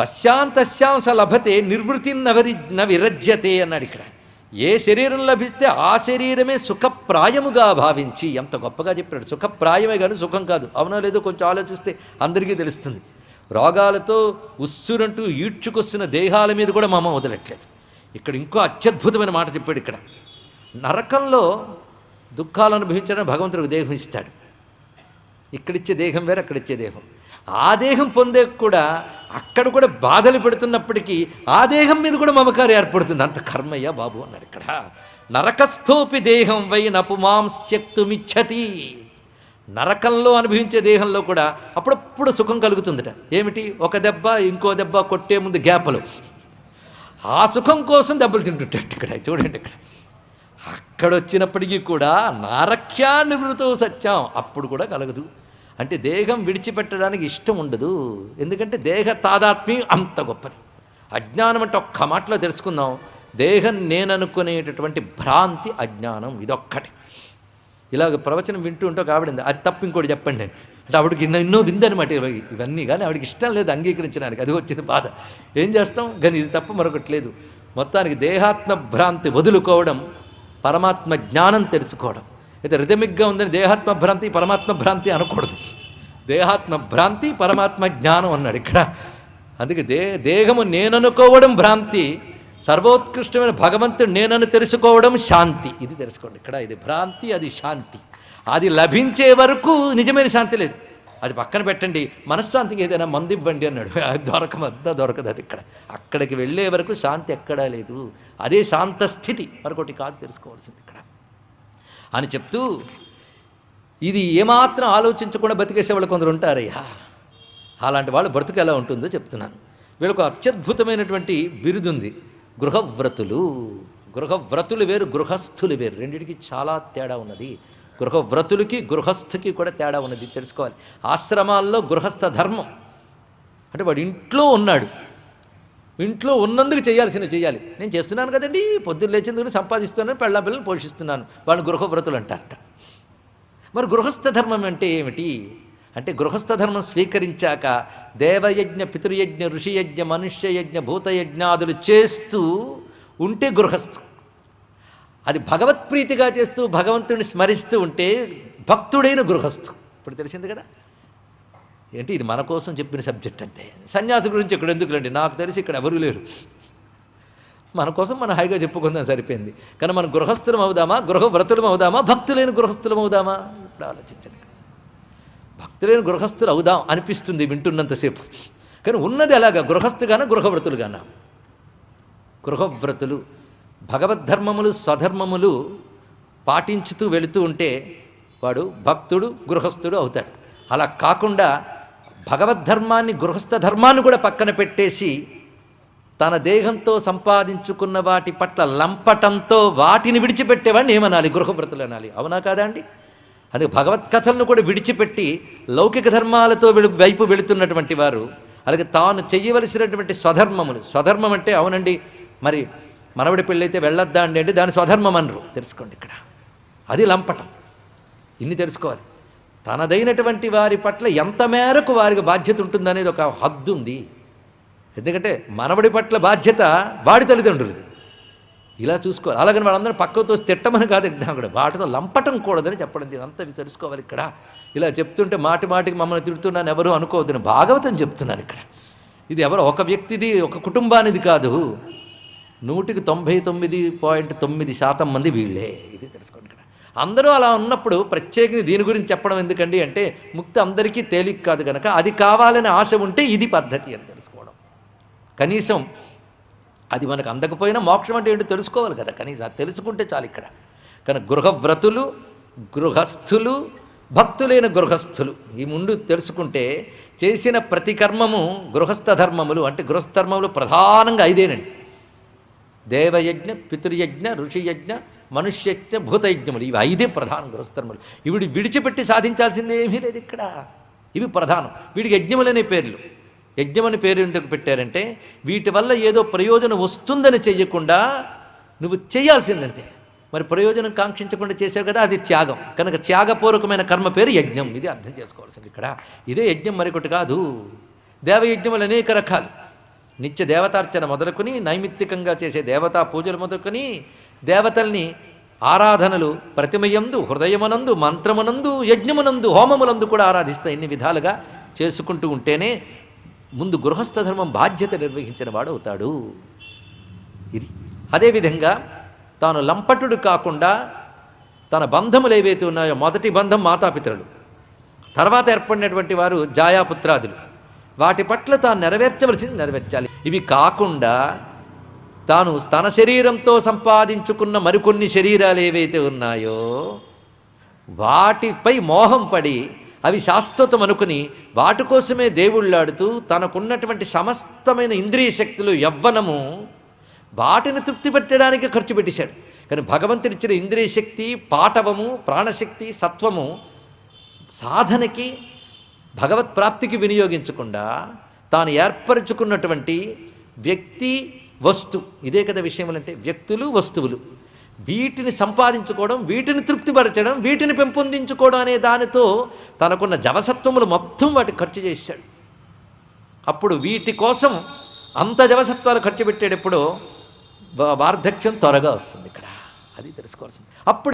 తస్యాం తస్యాం స లభతే నిర్వృతి నవరి న విరజ్యతే అన్నాడు ఇక్కడ. ఏ శరీరం లభిస్తే ఆ శరీరమే సుఖప్రాయముగా భావించి ఎంత గొప్పగా చెప్పాడు. సుఖప్రాయమే కానీ సుఖం కాదు. అవునో లేదో కొంచెం ఆలోచిస్తే అందరికీ తెలుస్తుంది. రోగాలతో ఉస్సురంటూ ఈడ్చుకొస్తున్న దేహాల మీద కూడా మమ వదలట్లేదు. ఇక్కడ ఇంకో అత్యద్భుతమైన మాట చెప్పాడు ఇక్కడ. నరకంలో దుఃఖాలు అనుభవించడం భగవంతుడికి దేహం ఇస్తాడు. ఇక్కడిచ్చే దేహం వేరే అక్కడిచ్చే దేహం. ఆ దేహం పొందే కూడా అక్కడ కూడా బాధలు పెడుతున్నప్పటికీ ఆ దేహం మీద కూడా మమకారం ఏర్పడుతుంది. అంత కర్మయ్య బాబు అన్నాడు ఇక్కడ. నరకస్థోపి దేహం వై నపుమాంస్త్యక్తుమిచ్చతి నరకంలో అనుభవించే దేహంలో కూడా అప్పుడప్పుడు సుఖం కలుగుతుందట. ఏమిటి? ఒక దెబ్బ ఇంకో దెబ్బ కొట్టే ముందు గ్యాపలు. ఆ సుఖం కోసం దెబ్బలు తింటుంటాడు ఇక్కడ. చూడండి ఇక్కడ. అక్కడ వచ్చినప్పటికీ కూడా నారక్యా నివృతో సత్యం అప్పుడు కూడా కలగదు. అంటే దేహం విడిచిపెట్టడానికి ఇష్టం ఉండదు. ఎందుకంటే దేహ తాదాత్మ్యం అంత గొప్పది. అజ్ఞానం అంటే ఒక్క మాటలో తెలుసుకుందాం. దేహం నేననుకునేటటువంటి భ్రాంతి అజ్ఞానం ఇదొక్కటి. ఇలాగ ప్రవచనం వింటూ ఉంటే ఒక ఆవిడంది అది తప్ప ఇంకోటి చెప్పండి నేను. అంటే ఆవిడకి ఎన్నో విందనమాట ఇవి- ఇవన్నీ కానీ ఆవిడకి ఇష్టం లేదు అంగీకరించడానికి. అది వచ్చింది బాధ. ఏం చేస్తాం? కానీ ఇది తప్ప మరొకటి లేదు మొత్తానికి దేహాత్మ భ్రాంతి వదులుకోవడం పరమాత్మ జ్ఞానం తెలుసుకోవడం. అయితే రిథమిక్గా ఉందని దేహాత్మ భ్రాంతి పరమాత్మ భ్రాంతి అనకూడదు. దేహాత్మ భ్రాంతి పరమాత్మ జ్ఞానం అన్నాడు ఇక్కడ. అందుకే దే దేహము నేననుకోవడం భ్రాంతి సర్వోత్కృష్టమైన భగవంతుడు నేనను తెలుసుకోవడం శాంతి. ఇది తెలుసుకోండి ఇక్కడ ఇది భ్రాంతి అది శాంతి. అది లభించే వరకు నిజమైన శాంతి లేదు. అది పక్కన పెట్టండి మనశ్శాంతికి ఏదైనా మందు ఇవ్వండి అన్నాడు. అది దొరకమద్దా దొరకదు అది ఇక్కడ. అక్కడికి వెళ్ళే వరకు శాంతి ఎక్కడా లేదు. అదే శాంత స్థితి మరొకటి కాదు తెలుసుకోవాల్సింది ఇక్కడ. అని చెప్తూ ఇది ఏమాత్రం ఆలోచించకుండా బతికేసే వాళ్ళు కొందరు ఉంటారయ్యా. అలాంటి వాళ్ళు బ్రతుకు ఎలా ఉంటుందో చెప్తున్నాను. వీళ్ళకు అత్యద్భుతమైనటువంటి బిరుదుంది. గృహవ్రతులు. గృహవ్రతులు వేరు గృహస్థులు వేరు. రెండింటికి చాలా తేడా ఉన్నది. గృహవ్రతులకి గృహస్థుకి కూడా తేడా ఉన్నది. తెలుసుకోవాలి. ఆశ్రమాల్లో గృహస్థ ధర్మం. అంటే వాడు ఇంట్లో ఉన్నాడు. ఇంట్లో ఉన్నందుకు చేయాల్సిన చేయాలి. నేను చేస్తున్నాను కదండి పొద్దున్న లేచేందుకు సంపాదిస్తున్నాను పెళ్ళ పిల్లలు పోషిస్తున్నాను వాళ్ళు గృహవ్రతులు అంటారట. మరి గృహస్థ ధర్మం అంటే ఏమిటి? అంటే గృహస్థ ధర్మం స్వీకరించాక దేవయజ్ఞ పితృయజ్ఞ ఋషియజ్ఞ మనుష్యయజ్ఞ భూతయజ్ఞాదులు చేస్తూ ఉంటే గృహస్థు. అది భగవత్ప్రీతిగా చేస్తూ భగవంతుడిని స్మరిస్తూ ఉంటే భక్తుడైన గృహస్థు. ఇప్పుడు తెలిసింది కదా? ఏంటి ఇది మన కోసం చెప్పిన సబ్జెక్ట్ అంతే. సన్యాసి గురించి ఇక్కడ ఎందుకులండి? నాకు తెలిసి ఇక్కడ ఎవరు లేరు. మన కోసం మనం హాయిగా చెప్పుకుందాం సరిపోయింది. కానీ మనం గృహస్థులం అవుదామా? గృహవ్రతులం అవుదామా? భక్తులైన గృహస్థులం అవుదామా? ఇప్పుడు ఆలోచించండి. భక్తులైన గృహస్థులు అవుదాం అనిపిస్తుంది వింటున్నంతసేపు. కానీ ఉన్నది ఎలాగా? గృహస్థుగానా గృహవ్రతులుగానా? గృహవ్రతులు భగవద్ధర్మములు స్వధర్మములు పాటించుతూ వెళుతూ ఉంటే వాడు భక్తుడు గృహస్థుడు అవుతాడు. అలా కాకుండా భగవద్ధర్మాన్ని గృహస్థ ధర్మాన్ని కూడా పక్కన పెట్టేసి తన దేహంతో సంపాదించుకున్న వాటి పట్ల లంపటంతో వాటిని విడిచిపెట్టేవాడిని ఏమనాలి? గృహవ్రతులు అనాలి అవునా కాదా అండి? అందుకే భగవత్కథలను కూడా విడిచిపెట్టి లౌకిక ధర్మాలతో వెళు వైపు వెళుతున్నటువంటి వారు అలాగే తాను చెయ్యవలసినటువంటి స్వధర్మములు. స్వధర్మం అంటే అవునండి మరి మనవడి పెళ్ళైతే వెళ్ళొద్దా అండి అంటే దాని స్వధర్మం అనరు. తెలుసుకోండి ఇక్కడ. అది లంపటం. ఇన్ని తెలుసుకోవాలి. తనదైనటువంటి వారి పట్ల ఎంత మేరకు వారికి బాధ్యత ఉంటుందనేది ఒక హద్దు ఉంది ఎందుకంటే మనవడి పట్ల బాధ్యత వాడి తల్లిదండ్రులది. ఇలా చూసుకోవాలి. అలాగని వాళ్ళందరూ పక్కతో తిట్టమని కాదు ఇద్దాం కూడా. వాటితో లంపటం కూడదని చెప్పడం దీని అంతా ఇవి తెలుసుకోవాలి ఇక్కడ. ఇలా చెప్తుంటే మాటి మాటికి మమ్మల్ని తిడుతున్నాను ఎవరు అనుకోవద్దని భాగవతం చెప్తున్నాను ఇక్కడ. ఇది ఎవరు? ఒక వ్యక్తిది ఒక కుటుంబానిది కాదు. నూటికి తొంభై తొమ్మిది పాయింట్ తొమ్మిది శాతం మంది వీళ్ళే. ఇది తెలుసుకోండి అందరూ అలా ఉన్నప్పుడు ప్రత్యేకంగా దీని గురించి చెప్పడం ఎందుకండి అంటే ముక్తి అందరికీ తేలిక కాదు కనుక అది కావాలని ఆశ ఉంటే ఇది పద్ధతి అని తెలుసుకోవడం. కనీసం అది మనకు అందకపోయినా మోక్షం అంటే ఏంటో తెలుసుకోవాలి కదా కనీసం అది తెలుసుకుంటే చాలు ఇక్కడ. కానీ గృహవ్రతులు గృహస్థులు భక్తులైన గృహస్థులు ఈ ముందు తెలుసుకుంటే చేసిన ప్రతి కర్మము గృహస్థ ధర్మములు అంటే గృహస్థ ధర్మములు ప్రధానంగా ఐదేనండి. దేవయజ్ఞ పితృయజ్ఞ ఋషియజ్ఞ మనుష్యజ్ఞ భూతయజ్ఞములు. ఇవి ఐదే ప్రధాన గృహస్థర్మలు. ఇవిడు విడిచిపెట్టి సాధించాల్సింది ఏమీ లేదు ఇక్కడ. ఇవి ప్రధానం. వీడికి యజ్ఞములనే పేర్లు. యజ్ఞమని పేరు ఎందుకు పెట్టారంటే వీటి వల్ల ఏదో ప్రయోజనం వస్తుందని చెయ్యకుండా నువ్వు చేయాల్సిందంతే. మరి ప్రయోజనం కాంక్షించకుండా చేసావు కదా అది త్యాగం. కనుక త్యాగపూర్వకమైన కర్మ పేరు యజ్ఞం. ఇది అర్థం చేసుకోవాల్సింది ఇక్కడ. ఇదే యజ్ఞం మరొకటి కాదు. దేవయజ్ఞములు అనేక రకాలు. నిత్య దేవతార్చన మొదలుకొని నైమిత్తికంగా చేసే దేవతా పూజలు మొదలుకొని దేవతల్ని ఆరాధనలు ప్రతిమయందు హృదయమనందు మంత్రమునందు యజ్ఞమునందు హోమమునందు కూడా ఆరాధిస్తా ఇన్ని విధాలుగా చేసుకుంటూ ఉంటేనే ముందు గృహస్థ ధర్మం బాధ్యత నిర్వహించిన వాడు అవుతాడు. ఇది. అదేవిధంగా తాను లంపటుడు కాకుండా తన బంధములు ఏవైతే ఉన్నాయో మొదటి బంధం మాతాపితరులు. తర్వాత ఏర్పడినటువంటి వారు జాయాపుత్రాదులు. వాటి పట్ల తాను నెరవేర్చవలసింది నెరవేర్చాలి. ఇవి కాకుండా తాను తన శరీరంతో సంపాదించుకున్న మరికొన్ని శరీరాలు ఏవైతే ఉన్నాయో వాటిపై మోహం పడి అవి శాశ్వతం అనుకుని వాటి కోసమే దేవుళ్ళాడుతూ తనకున్నటువంటి సమస్తమైన ఇంద్రియ శక్తులు యవ్వనము వాటిని తృప్తి పెట్టడానికి ఖర్చు పెట్టేశాడు. కానీ భగవంతుడిచ్చిన ఇంద్రియ శక్తి పాటవము ప్రాణశక్తి సత్వము సాధనకి భగవత్ ప్రాప్తికి వినియోగించకుండా తాను ఏర్పరచుకున్నటువంటి వ్యక్తి వస్తు. ఇదే కదా విషయములంటే వ్యక్తులు వస్తువులు. వీటిని సంపాదించుకోవడం వీటిని తృప్తిపరచడం వీటిని పెంపొందించుకోవడం అనే దానితో తనకున్న జవసత్వములు మొత్తం వాటి ఖర్చు చేశాడు. అప్పుడు వీటి కోసం అంత జవసత్వాలు ఖర్చు పెట్టేటప్పుడు వార్ధక్యం త్వరగా వస్తుంది ఇక్కడ. అది తెలుసుకోవాల్సింది. అప్పుడు